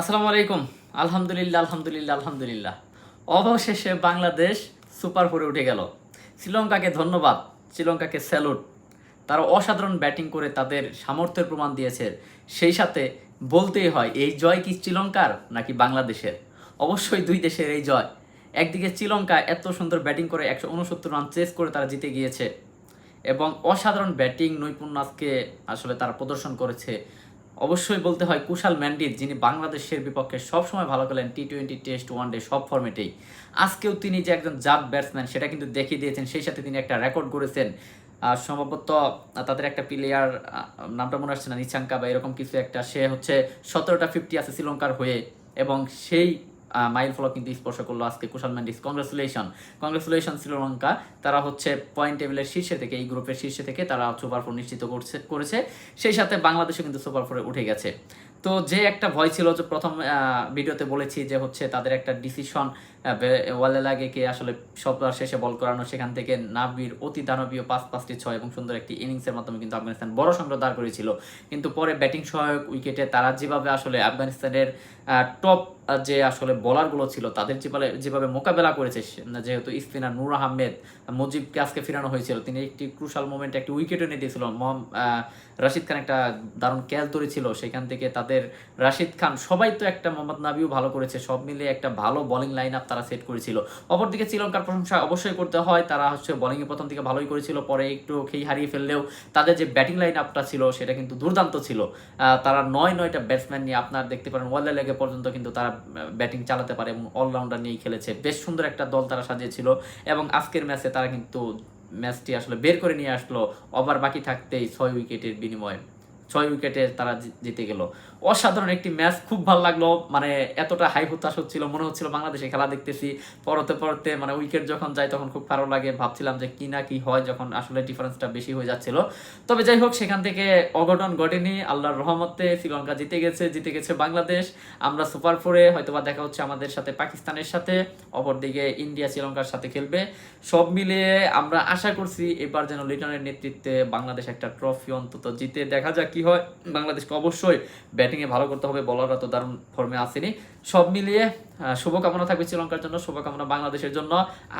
আসসালামু আলাইকুম। আলহামদুলিল্লাহ আলহামদুলিল্লাহ আলহামদুলিল্লাহ। অবশেষে বাংলাদেশ সুপার ফোরে উঠে গেল। শ্রীলঙ্কাকে ধন্যবাদ, শ্রীলঙ্কাকে স্যালুট। তারা অসাধারণ ব্যাটিং করে তাদের সামর্থ্যের প্রমাণ দিয়েছে। সেই সাথে বলতেই হয়, এই জয় কি শ্রীলঙ্কার নাকি বাংলাদেশের? অবশ্যই দুই দেশের এই জয়। একদিকে শ্রীলঙ্কা এত সুন্দর ব্যাটিং করে একশো উনসত্তর রান চেস করে তারা জিতে গিয়েছে। এবং অসাধারণ ব্যাটিং নৈপুণ্য আজকে আসলে তারা প্রদর্শন করেছে। অবশ্যই বলতে হয় কুশাল ম্যান্ডিত যিনি বাংলাদেশের বিপক্ষে সবসময় ভালো খেলেন T twenty test one day সব ফর্মেটেই আজকেও তিনি যে একজন জাত ব্যাটসম্যান সেটা কিন্তু দেখিয়ে দিয়েছেন। সেই সাথে তিনি একটা রেকর্ড করেছেন সম্ভবত তাদের একটা প্লেয়ার নামটা মনে আসছে না নিচাঙ্কা বা এরকম কিছু একটা। সে হচ্ছে সতেরোটা ফিফটি আছে শ্রীলঙ্কার হয়ে। এবং সেই মাইল ফলক কিন্তু স্পর্শ করল আজকে Kusal Mandy's. Congratulation congratulation Sri Lanka. তারা হচ্ছে পয়েন্ট টেবিলের শীর্ষে থেকে, এই গ্রুপের শীর্ষে থেকে তারা সুপার ফোর নিশ্চিত করছে, করেছে। সেই সাথে বাংলাদেশও কিন্তু সুপার ফোরে উঠে গেছে। তো যে একটা ভয় ছিল যে প্রথম ভিডিওতে বলেছি যে হচ্ছে তাদের একটা ডিসিশন ওয়ালে লাগে কে আসলে সবার শেষে বল করানো। সেখান থেকে নাবির অতি দানবীয় পাঁচ, পাঁচটি ছয় এবং সুন্দর একটি ইনিংসের মাধ্যমে কিন্তু আফগানিস্তান বড় সংগ্রহ দাঁড় করেছিল কিন্তু পরে ব্যাটিং সহায়ক উইকেটে তারা যেভাবে আসলে আফগানিস্তানের টপ যে আসলে বলারগুলো ছিল তাদের যেভাবে যেভাবে মোকাবেলা করেছে যেহেতু স্পিনার নূর আহমেদ মুজিবকে আজকে ফেরানো হয়েছিল তিনি একটি ক্রুশাল মোমেন্টে একটি উইকেটও নিয়ে দিয়েছিল। আহ, রাশিদ খান একটা দারুণ ক্যাচ ধরেছিল সেখান থেকে তাদের রাশিদ খান সবাই তো একটা মোহাম্মদ নাবিও ভালো করেছে সব মিলিয়ে একটা ভালো বোলিং লাইন আপ তারা সেট করেছিল। অপরদিকে শ্রীলঙ্কার প্রশংসা অবশ্যই করতে হয় তারা হচ্ছে বোলিংয়ে প্রথম থেকে ভালোই করেছিল পরে একটু খেই হারিয়ে ফেললেও তাদের যে ব্যাটিং লাইন আপটা ছিল সেটা কিন্তু দুর্দান্ত ছিল। তারা নয় নয়টা ব্যাটসম্যান নিয়ে আপনার দেখতে পারেন ওয়ালে লেগে পর্যন্ত কিন্তু তারা ব্যাটিং চালাতে পারে এবং অলরাউন্ডার নিয়েই খেলেছে। বেশ সুন্দর একটা দল তারা সাজিয়েছিল এবং আজকের ম্যাচে তারা কিন্তু ম্যাচটি আসলে বের করে নিয়ে আসলো। ওভার বাকি থাকতেই ছয় উইকেটের বিনিময়ে। ছয় উইকেটে তারা জিতে গেল। অসাধারণ একটি ম্যাচ, খুব ভালো লাগল। মানে এতটা হাই হতাশ হচ্ছিল, মনে হচ্ছিল বাংলাদেশে খেলা দেখতেছি। পরতে পরতে মানে উইকেট যখন যায় তখন খুব খারাপ লাগে। ভাবছিলাম যে কি না কি হয় যখন আসলে ডিফারেন্সটা বেশি হয়ে যাচ্ছিল। তবে যাই হোক, সেখান থেকে অঘটন ঘটেনি। আল্লাহর রহমতে শ্রীলঙ্কা জিতে গেছে জিতে গেছে বাংলাদেশ। আমরা সুপার ফোরে হয়তোবা দেখা হচ্ছে আমাদের সাথে পাকিস্তানের সাথে। অপরদিকে ইন্ডিয়া শ্রীলঙ্কার সাথে খেলবে। সব মিলিয়ে আমরা আশা করছি এবার যেন লিটনের নেতৃত্বে বাংলাদেশ একটা ট্রফি অন্তত জিতে। দেখা যাক কি হয়? বাংলাদেশকে অবশ্যই ব্যাটিংয়ে ভালো করতে হবে। বলাররা তো দারুণ ফর্মে আসেনি। সব মিলিয়ে শুভকামনা থাকবে শ্রীলঙ্কার জন্য, শুভকামনা বাংলাদেশের জন্য।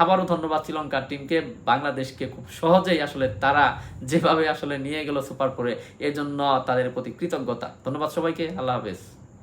আবারও ধন্যবাদ শ্রীলঙ্কার টিমকে বাংলাদেশকে খুব সহজেই আসলে তারা যেভাবে আসলে নিয়ে গেল সুপার করে এর জন্য তাদের প্রতি কৃতজ্ঞতা। ধন্যবাদ সবাইকে। আল্লাহ হাফেজ।